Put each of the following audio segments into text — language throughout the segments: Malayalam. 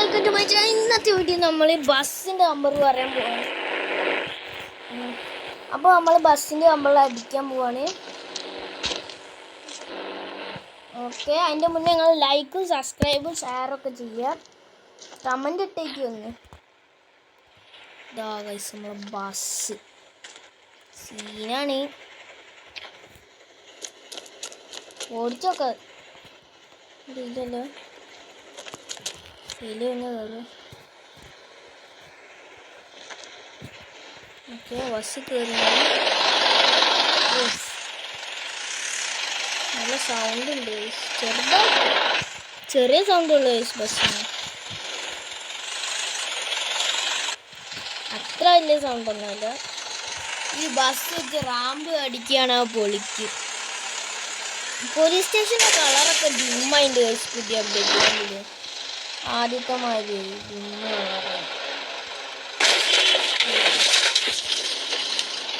വെൽക്കം ടു മൈ ചാനൽ ഇന്നത്തെ വീഡിയോ നമ്മൾ ബസ്സിന്റെ നമ്പർ പറയാൻ പോവാണ്. അപ്പോൾ നമ്മൾ ബസ്സിന്റെ നമ്പർ അടിക്കാൻ പോവാണ്. ഓക്കെ അതിന്റെ മുന്നേ നിങ്ങൾ ലൈക്കും സബ്സ്ക്രൈബും ഷെയറൊക്കെ ചെയ്യുക കമന്റ് ഇട്ടേക്ക് ഒന്ന്. ഗൈസ് നമ്മളെ ബസ് സീനാണ് ഓടിച്ചോക്കെ. ഇല്ലല്ലോ കയറും ഓക്കെ ബസ് കയറി നല്ല സൗണ്ട് ഉണ്ട്. ചെറുതാ ചെറിയ സൗണ്ട് ഉള്ളു ബസ്സിന് അത്ര വലിയ സൗണ്ട് ഒന്നുമില്ല. ഈ ബസ് വെച്ച് റാമ്പ് അടിക്കുകയാണ് പൊളിക്ക്. പോലീസ് സ്റ്റേഷന്റെ കളറൊക്കെ ഡിമ്മായിട്ട് പുതിയ അപ്ഡേറ്റ് ആദ്യത്തെ മാതിരി ഇന്ന്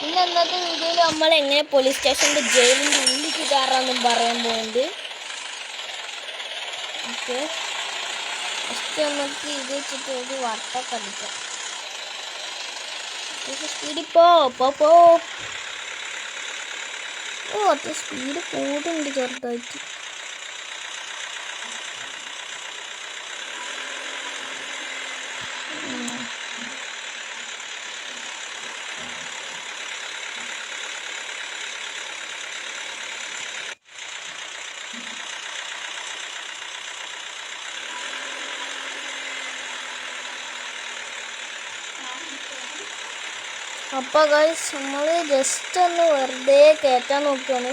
ഇന്ന് അന്നത്തെ വീഡിയോയിൽ നമ്മൾ എങ്ങനെ പോലീസ് സ്റ്റേഷന്റെ ജയിലിന്റെ ഉള്ളിലേക്ക് കയറാമെന്നും പറയാൻ പോകുന്നുണ്ട് ഓക്കെ. ഫസ്റ്റ് നമുക്ക് ഇത് വെച്ചിട്ട് ഒരു വട്ടൊക്കെ അടിക്കാം സ്പീഡിൽ പോ പോ പോ. ഓ അത്ര സ്പീഡ് കൂടുന്നുണ്ട് ചെറുതായിട്ട്. അപ്പോൾ ഗൈസ് നമ്മൾ ജസ്റ്റ് ഒന്ന് വെറുതെ കയറ്റാൻ നോക്കുകയാണ്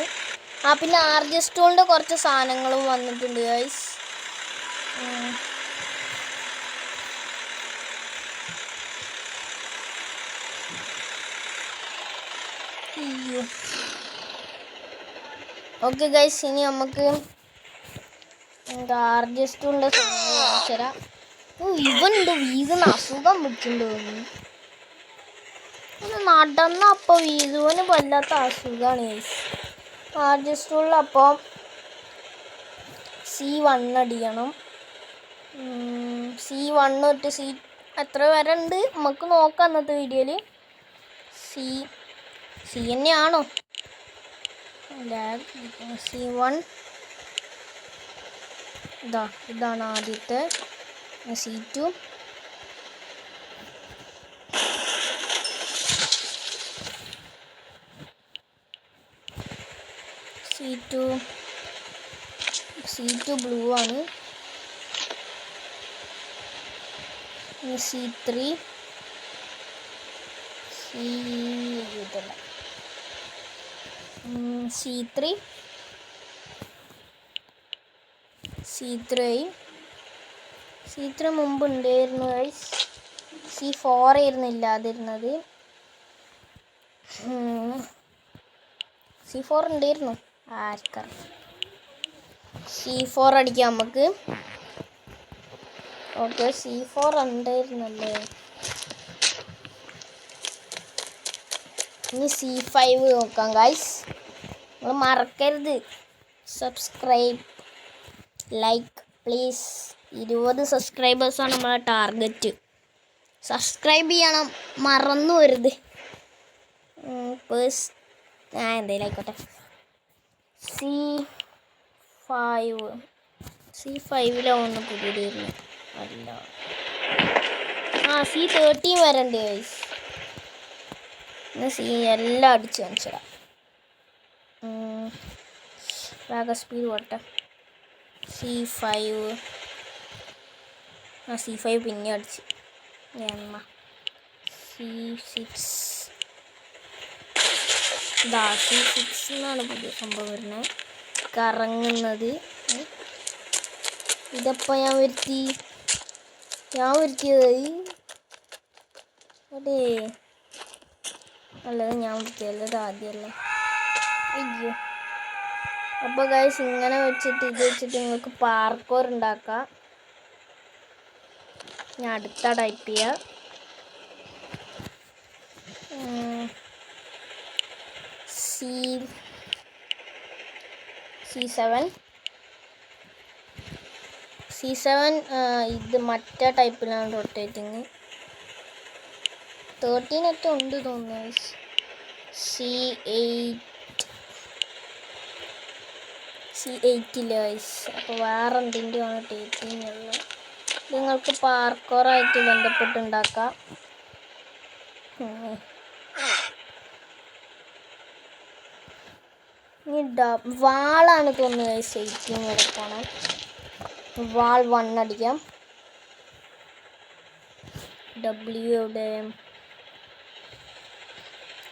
ആ പിന്നെ ആർ ജി സ്റ്റോളിന്റെ കുറച്ച് സാധനങ്ങളും വന്നിട്ടുണ്ട് ഗൈസ് ഓക്കെ ഗൈസ് ഇനി നമുക്ക് എന്താ ആർ ജി സ്റ്റോളിന്റെ സാധനങ്ങൾ കാണിച്ചു തരാം. വീകുന്ന അസുഖം പിടിച്ചിട്ടുണ്ട്? തോന്നുന്നു ഒന്ന് നടന്ന അപ്പോൾ വീതുവിന് വല്ലാത്ത അസുഖമാണ് അപ്പോൾ സി വൺ അടിക്കണം സി വൺ തൊട്ട് സി എത്ര വരെ ഉണ്ട്? നമുക്ക് നോക്കാം അന്നത്തെ വീഡിയോയിൽ സി സി തന്നെയാണോ? സി വൺ ഇതാ ഇതാണ് ആദ്യത്തെ. C two C two C two blue ആണ് സി ത്രീ സി ഇതല്ല. C three C three C three മുമ്പ് ഉണ്ടായിരുന്നു സി ഫോർ ആയിരുന്നു ഇല്ലാതിരുന്നത്. സി ഫോർ ഉണ്ടായിരുന്നു. സി ഫോർ അടിക്കാം നമുക്ക്. ഓക്കെ സി ഫോർ ഉണ്ടായിരുന്നല്ലേ? ഇനി സി ഫൈവ് നോക്കാം ഗൈസ് നിങ്ങൾ മറക്കരുത്. സബ്സ്ക്രൈബ് ലൈക്ക് പ്ലീസ് ഇരുപത് സബ്സ്ക്രൈബേഴ്സാണ് നമ്മളെ ടാർഗറ്റ് സബ്സ്ക്രൈബ് ചെയ്യണം. മറന്നു വരുത്. പേഴ്സ് ആ എന്തെങ്കിലും ആയിക്കോട്ടെ. സി ഫൈവ് സി ഫൈവിലാവുന്ന വരുന്നു അല്ല. ആ സി തേർട്ടീൻ വരണ്ടേ ഗൈസ് സി എല്ലാം അടിച്ച് കാണിച്ചിടാം വേഗ സ്പീഡ് പോട്ടെ. C five. ആ സി ഫൈവ് പിന്നെ അടിച്ച്. എണ്ണ സി സിക്സ്. ദാസി സിക്സ് എന്നാണ് പുതിയ സംഭവം വരുന്നത്. കറങ്ങുന്നത്. ഇതപ്പോൾ ഞാൻ വരുത്തി. ഞാൻ വരുത്തിയതായി അതേ അല്ലത് ഞാൻ വരുത്തിയല്ല ഇത് ആദ്യമല്ല അയ്യോ. അപ്പോൾ ഗൈസ് ഇങ്ങനെ വെച്ചിട്ട് ഇത് വെച്ചിട്ട് നിങ്ങൾക്ക് പാർക്കോർ ഉണ്ടാക്കാം. ഞാൻ അടുത്ത ടൈപ്പ് ചെയ്യാം സെവൻ സി സെവൻ ഇത് മറ്റേ ടൈപ്പിലാണ് റൊട്ടേറ്റിങ് തേർട്ടീൻ ഒക്കെ ഉണ്ട് തോന്നുന്നു. സി എയ്റ്റ് സി എയ്റ്റില്ല ഗൈസ് അപ്പോൾ വേറെ എന്തിന്റെ ആണ് ടേറ്റിംഗ് ഉള്ളത്? നിങ്ങൾക്ക് പാർക്കോറായിട്ട് ബന്ധപ്പെട്ടുണ്ടാക്കാം ഇനി വാളാണ് തോന്നുന്നത് ശരിക്കും എടുക്കണം വാൾ വൺ അടിക്കാം. ഡബ്ല്യു എവിടെ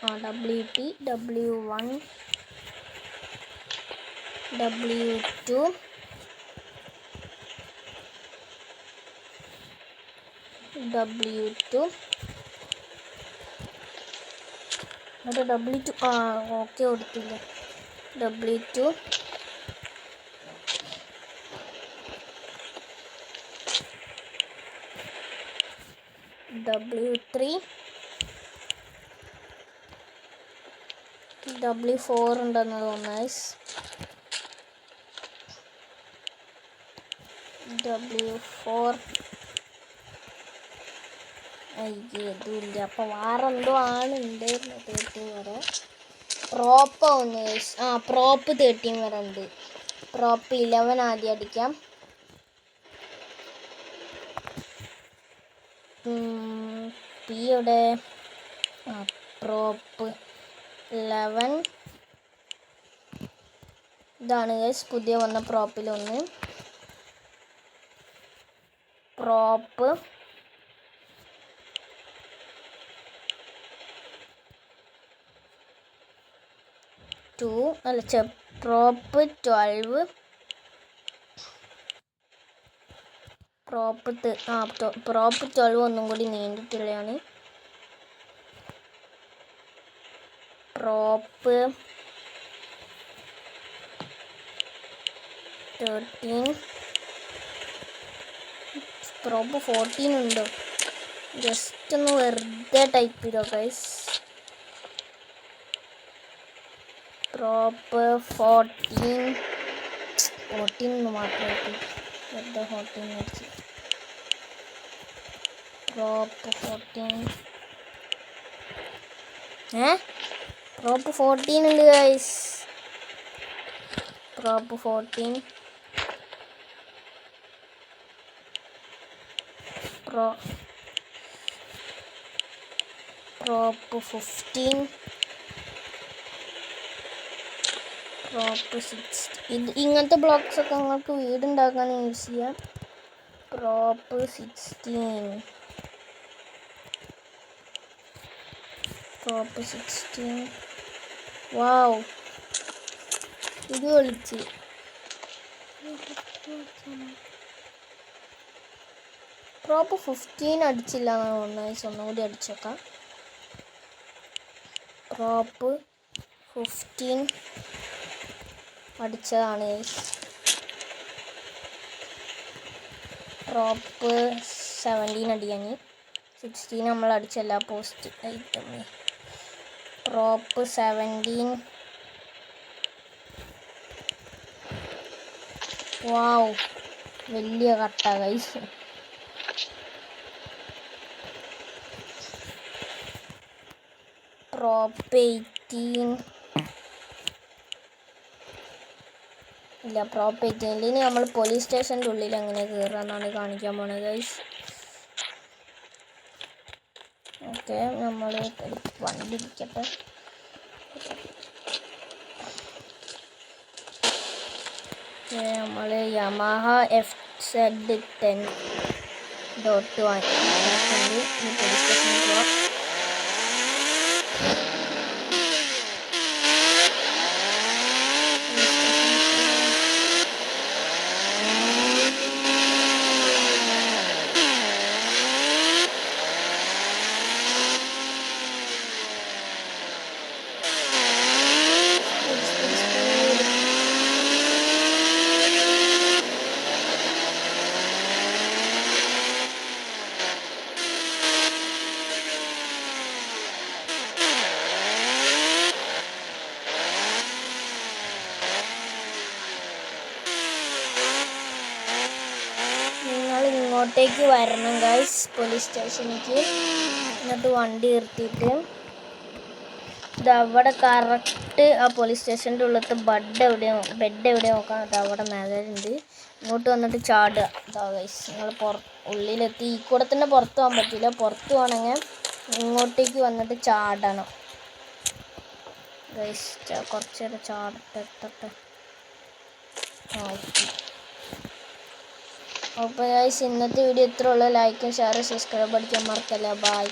ആ W T W one W two W two അത് ഡബ്ല്യു ടു ആ ഓക്കെ കൊടുത്തില്ല. W two W three W four ഉണ്ടെന്ന് തോന്നുന്നു ഡബ്ല്യു ഫോർ അയ്യേ ഇതുമില്ല അപ്പോൾ വേറെ എന്തോ ആണ് ഉണ്ടായിരുന്നു തേർട്ടീൻ വരെ പ്രോപ്പ് ഒന്ന്. ആ പ്രോപ്പ് തേർട്ടീൻ വരെ ഉണ്ട് പ്രോപ്പ് ഇലവൻ ആദ്യം അടിക്കാം. പി ഇവിടെ ആ പ്രോപ്പ് ഇലവൻ ഇതാണ് ഗൈസ് പുതിയ വന്ന പ്രോപ്പിലൊന്ന് പ്രോപ്പ് ടു അല്ല പ്രോപ്പ് ട്വൽവ് പ്രോപ്പ് ആ പ്രോപ്പ് ട്വൽവ് ഒന്നും കൂടി നീണ്ടിട്ടുള്ളതാണ്. പ്രോപ്പ് തേർട്ടീൻ പ്രോപ്പ് ഫോർട്ടീൻ ഉണ്ടോ? ജസ്റ്റ് ഒന്ന് വെറുതെ ടൈപ്പ് ചെയ്തോ ഗൈസ് പ്രോപ്പ് ഫോർട്ടീൻ ഫോർട്ടീൻ എന്ന് മാത്രമായിട്ട് വെറുതെ ഫോർട്ടീൻ വെച്ച് പ്രോപ്പ് ഫോർട്ടീൻ ഏ? പ്രോപ്പ് ഫോർട്ടീൻ ഉണ്ട് guys prop fourteen pro prop fifteen prop six ഇത് ഇങ്ങനത്തെ ബ്ലോക്സ് ഒക്കെ നിങ്ങൾക്ക് വീടുണ്ടാക്കാൻ യൂസ് ചെയ്യാം prop sixteen prop sixteen wow ഇത് ഒളിച്ച് പ്രോപ്പ് ഫിഫ്റ്റീൻ അടിച്ചില്ല എന്നാണ് തോന്നുന്നത് ഒന്നുകൂടി അടിച്ചേക്കാം. പ്രോപ്പ് ഫിഫ്റ്റീൻ അടിച്ചതാണ് പ്രോപ്പ് സെവന്റീൻ അടിയാൻ സിക്സ്റ്റീൻ നമ്മൾ അടിച്ചല്ല post item prop seventeen wow വലിയ കട്ട കൈസ് പ്രോപ്പ് എയ്റ്റീൻ ഇല്ല പ്രോപ്പർട്ടി ഉണ്ട് ഇനി നമ്മൾ പോലീസ് സ്റ്റേഷന്റെ ഉള്ളിൽ എങ്ങനെ കയറാന്നാണ് കാണിക്കാൻ പോണത് ഓക്കെ നമ്മൾ വണ്ടി ഇരിക്കട്ടെ. നമ്മൾ Yamaha F Z ten dot വാങ്ങി പോലീസ് സ്റ്റേഷനിൽ പോവാം ഇങ്ങോട്ടേക്ക് വരണം ഗൈസ് പോലീസ് സ്റ്റേഷനിലേക്ക് എന്നിട്ട് വണ്ടി നിർത്തിയിട്ട് ഇത് അവിടെ കറക്റ്റ് ആ പോലീസ് സ്റ്റേഷന്റെ ഉള്ളത്തെ ബെഡ് എവിടെയോ ബെഡ് എവിടെയോ നോക്കാം. അത് അവിടെ മേലുണ്ട് ഇങ്ങോട്ട് വന്നിട്ട് ചാടുക. ഇതാ ഗൈസ് നിങ്ങൾ പുറ ഉള്ളിലെത്തി. ഈ കൂടെ തന്നെ പുറത്ത് പോകാൻ പറ്റില്ല. പുറത്ത് പോകണമെങ്കിൽ ഇങ്ങോട്ടേക്ക് വന്നിട്ട് ചാടണം. ഗൈസ് കുറച്ചേരം ചാടട്ടെ എത്തട്ടെ ഓക്കെ. അപ്പോൾ ഇന്നത്തെ വീഡിയോ ഇത്രയുള്ള ലൈക്കും ഷെയറും സബ്സ്ക്രൈബ് അടിക്കാൻ മറക്കല്ല. ബൈ